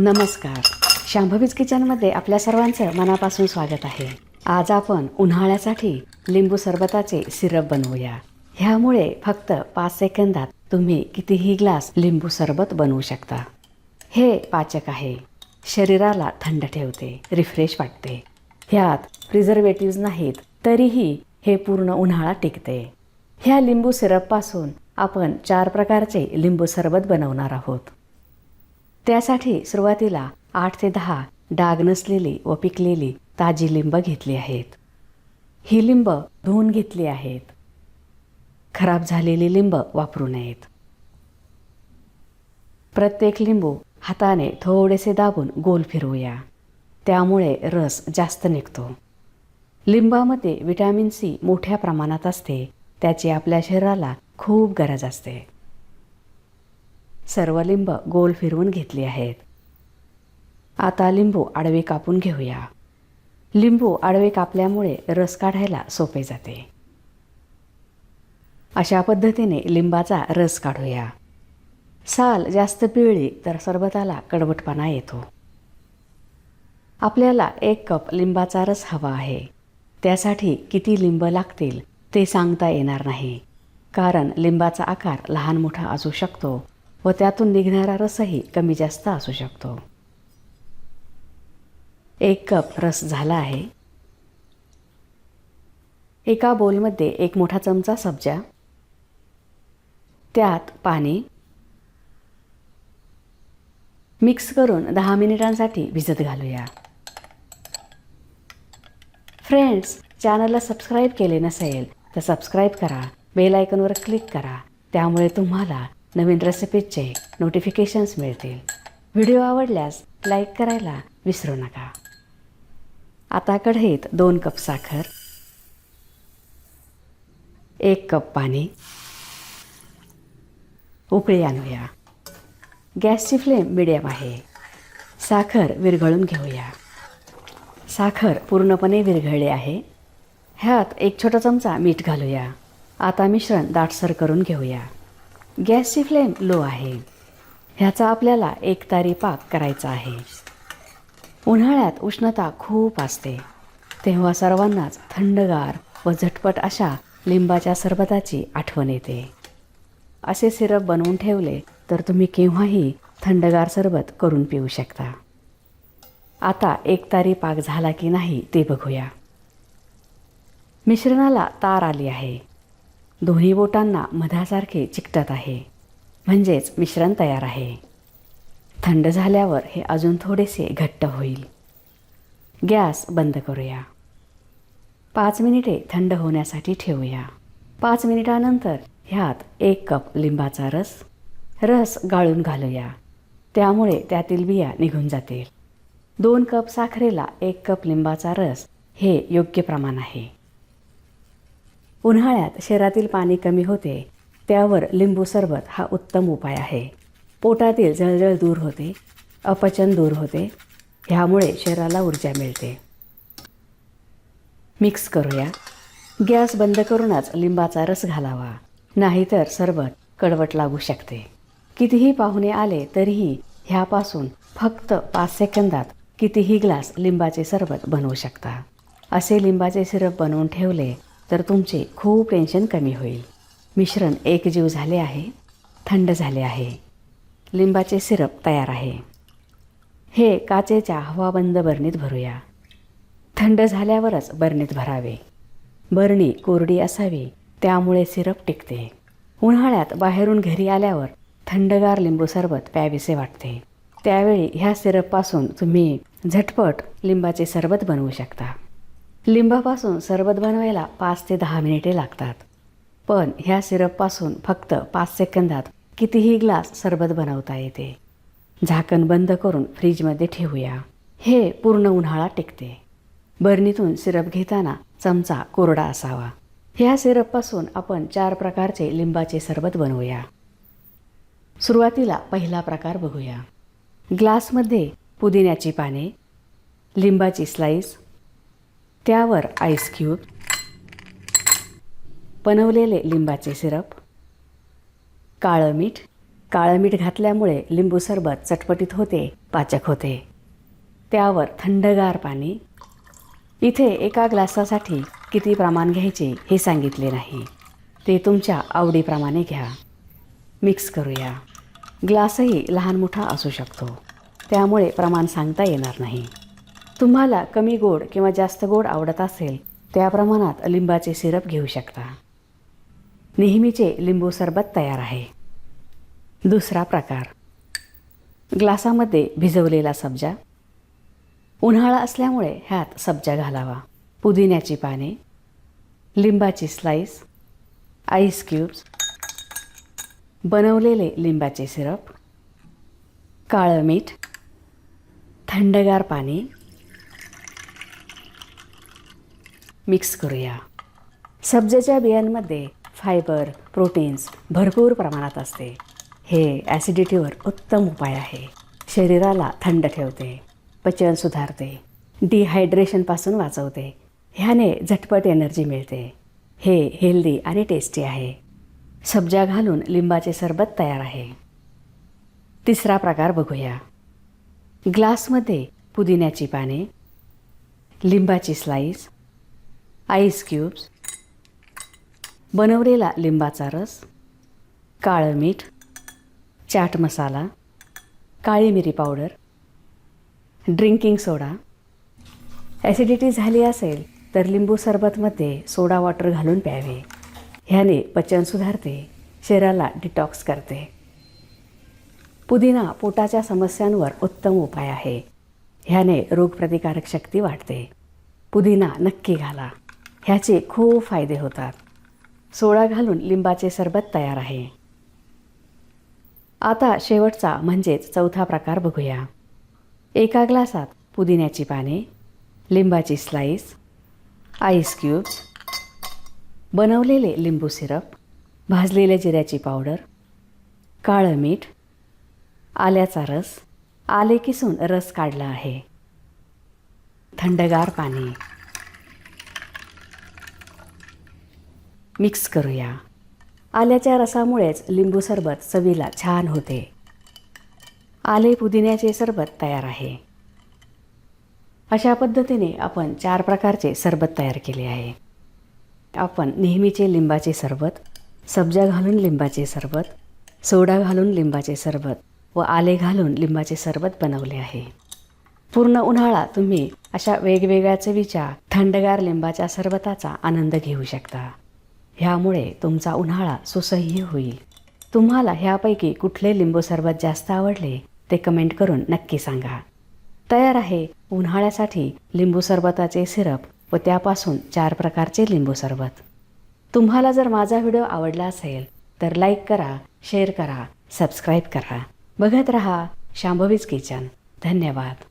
नमस्कार. शांभवीज किचनमध्ये आपल्या सर्वांचं मनापासून स्वागत आहे. आज आपण उन्हाळ्यासाठी लिंबू सरबताचे सिरप बनवूया. ह्यामुळे फक्त पाच सेकंदात तुम्ही कितीही ग्लास लिंबू सरबत बनवू शकता. हे पाचक आहे. शरीराला थंड ठेवते रिफ्रेश वाटते. ह्यात प्रिझर्वेटिव्ह नाहीत तरीही हे पूर्ण उन्हाळा टिकते. ह्या लिंबू सिरपपासून आपण चार प्रकारचे लिंबू सरबत बनवणार आहोत. त्यासाठी सुरुवातीला आठ ते दहा डाग नसलेली व पिकलेली ताजी लिंब घेतली आहेत. ही लिंब धुवून घेतली आहेत. खराब झालेली लिंब वापरू नयेत. प्रत्येक लिंबू हाताने थोडेसे दाबून गोल फिरवूया. त्यामुळे रस जास्त निघतो. लिंबामध्ये विटॅमिन सी मोठ्या प्रमाणात असते. त्याची आपल्या शरीराला खूप गरज असते. सर्व लिंब गोल फिरवून घेतली आहेत. आता लिंबू आडवे कापून घेऊया. लिंबू आडवे कापल्यामुळे रस काढायला सोपे जाते. अशा पद्धतीने लिंबाचा रस काढूया. साल जास्त पिळली तर सरबताला कडवटपणा येतो. आपल्याला एक कप लिंबाचा रस हवा आहे. त्यासाठी किती लिंब लागतील ते सांगता येणार नाही. कारण लिंबाचा आकार लहान मोठा असू शकतो. व त्यातून निघणारा रसही कमी जास्त असू शकतो. एक कप रस झाला आहे. एका बोलमध्ये एक मोठा चमचा सब्जा. त्यात पाणी. मिक्स करून दहा मिनिटांसाठी भिजत घालूया. फ्रेंड्स चॅनलला सबस्क्राईब केले नसेल तर सबस्क्राईब करा बेल आयकॉनवर क्लिक करा. त्यामुळे तुम्हाला नवीन रेसिपीजचे नोटिफिकेशन्स मिळतील. व्हिडिओ आवडल्यास लाईक करायला विसरू नका. आता कढईत दोन कप साखर एक कप पाणी उकळी आणूया. गॅसची फ्लेम मिडियम आहे. साखर विरघळून घेऊया. साखर पूर्णपणे विरघळली आहे. ह्यात एक छोटा चमचा मीठ घालूया. आता मिश्रण दाटसर करून घेऊया. गॅसची फ्लेम लो आहे. ह्याचा आपल्याला एक तारी पाक करायचा आहे. उन्हाळ्यात उष्णता खूप असते. तेव्हा सर्वांनाच थंडगार व झटपट अशा लिंबाच्या सरबताची आठवण येते. असे सिरप बनवून ठेवले तर तुम्ही केव्हाही थंडगार सरबत करून पिऊ शकता. आता एक तारी पाक झाला की नाही ते बघूया. मिश्रणाला तार आली आहे. दोन्ही बोटांना मधासारखे चिकटत आहे. म्हणजेच मिश्रण तयार आहे. थंड झाल्यावर हे अजून थोडेसे घट्ट होईल. गॅस बंद करूया. पाच मिनिटे थंड होण्यासाठी ठेवूया. पाच मिनिटानंतर ह्यात एक कप लिंबाचा रस रस गाळून घालूया. त्यामुळे त्यातील बिया निघून जातील. दोन कप साखरेला एक कप लिंबाचा रस हे योग्य प्रमाण आहे. उन्हाळ्यात शरीरातील पाणी कमी होते त्यावर लिंबू सरबत हा उत्तम उपाय आहे. पोटातील जळजळ दूर होते अपचन दूर होते ह्यामुळे शरीराला ऊर्जा मिळते. मिक्स करूया. गॅस बंद करूनच लिंबाचा रस घालावा नाहीतर सरबत कडवट लागू शकते. कितीही पाहुणे आले तरीही ह्यापासून फक्त पाच सेकंदात कितीही ग्लास लिंबाचे सरबत बनवू शकता. असे लिंबाचे सिरप बनवून ठेवले तर तुमचे खूप टेन्शन कमी होईल. मिश्रण एकजीव झाले आहे थंड झाले आहे. लिंबाचे सिरप तयार आहे. हे काचेच्या हवाबंद बरणीत भरूया. थंड झाल्यावरच बरणीत भरावे. बरणी कोरडी असावी त्यामुळे सिरप टिकते. उन्हाळ्यात बाहेरून घरी आल्यावर थंडगार लिंबू सरबत प्यावेसे वाटते. त्यावेळी ह्या सिरपपासून तुम्ही झटपट लिंबाचे सरबत बनवू शकता. लिंबापासून सरबत बनवायला पाच ते दहा मिनिटे लागतात. पण ह्या सिरपपासून फक्त पाच सेकंदात कितीही ग्लास सरबत बनवता येते. झाकण बंद करून फ्रीजमध्ये ठेवूया. हे पूर्ण उन्हाळा टिकते. बरणीतून सिरप घेताना चमचा कोरडा असावा. ह्या सिरपपासून आपण चार प्रकारचे लिंबाचे सरबत बनवूया. सुरुवातीला पहिला प्रकार बघूया. ग्लासमध्ये पुदिन्याची पाने लिंबाची स्लाईस त्यावर आईस क्यूब बनवलेले लिंबाचे सिरप काळं मीठ. काळं मीठ घातल्यामुळे लिंबू सरबत चटपटीत होते पाचक होते. त्यावर थंडगार पाणी. इथे एका ग्लासासाठी किती प्रमाण घ्यायचे हे सांगितले नाही. ते तुमच्या आवडीप्रमाणे घ्या. मिक्स करूया. ग्लासही लहान मोठा असू शकतो. त्यामुळे प्रमाण सांगता येणार नाही. तुम्हाला कमी गोड किंवा जास्त गोड आवडत असेल त्या प्रमाणात लिंबाचे सिरप घेऊ शकता. नेहमीचे लिंबू सरबत तयार आहे. दुसरा प्रकार. ग्लासामध्ये भिजवलेला सब्जा. उन्हाळा असल्यामुळे ह्यात सब्जा घालावा. पुदिन्याची पाने. लिंबाची स्लाईस आईस क्यूब्स. बनवलेले लिंबाचे सिरप. काळं मीठ. थंडगार पाणी. मिक्स करूया. सब्जेच्या बियांमध्ये फायबर प्रोटीन्स भरपूर प्रमाणात असते. हे ॲसिडिटीवर उत्तम उपाय आहे. शरीराला थंड ठेवते पचन सुधारते डिहायड्रेशनपासून वाचवते. ह्याने झटपट एनर्जी मिळते. हे हेल्दी आणि टेस्टी आहे. सब्जा घालून लिंबाचे सरबत तयार आहे. तिसरा प्रकार बघूया. ग्लासमध्ये पुदिन्याची पाने लिंबाची स्लाईस आईस क्यूब्स बनवलेला लिंबाचा रस. काळं मीठ. चाट मसाला. काळी मिरी पावडर. ड्रिंकिंग सोडा. ॲसिडिटी झाली असेल तर लिंबू सरबतमध्ये सोडा वॉटर घालून प्यावे. ह्याने पचन सुधारते शरीराला डिटॉक्स करते. पुदिना पोटाच्या समस्यांवर उत्तम उपाय आहे. ह्याने रोगप्रतिकारक शक्ती वाढते. पुदिना नक्की घाला. ह्याचे खूप फायदे होतात. सोडा घालून लिंबाचे सरबत तयार आहे. आता शेवटचा म्हणजेच चौथा प्रकार बघूया. एका ग्लासात पुदिन्याची पाने लिंबाची स्लाईस आईस क्यूब्स बनवलेले लिंबू सिरप भाजलेल्या जिऱ्याची पावडर काळं मीठ आल्याचा रस आले किसून रस काढला आहे. थंडगार पाणी मिक्स करूया. आल्याच्या रसामुळेच लिंबू सरबत चवीला छान होते. आले पुदिन्याचे सरबत तयार आहे. अशा पद्धतीने आपण चार प्रकारचे सरबत तयार केले आहे. आपण नेहमीचे लिंबाचे सरबत सब्जा घालून लिंबाचे सरबत सोडा घालून लिंबाचे सरबत व आले घालून लिंबाचे सरबत बनवले आहे. पूर्ण उन्हाळा तुम्ही अशा वेगवेगळ्या चवीच्या थंडगार लिंबाच्या सरबताचा आनंद घेऊ शकता. ह्यामुळे तुमचा उन्हाळा सुसह्य होईल. तुम्हाला ह्यापैकी कुठले लिंबू सरबत जास्त आवडले ते कमेंट करून नक्की सांगा. तयार आहे उन्हाळ्यासाठी लिंबू सरबताचे सिरप व त्यापासून चार प्रकारचे लिंबू सरबत. तुम्हाला जर माझा व्हिडिओ आवडला असेल तर लाईक करा शेअर करा सबस्क्राईब करा. बघत रहा शांभवीज किचन. धन्यवाद.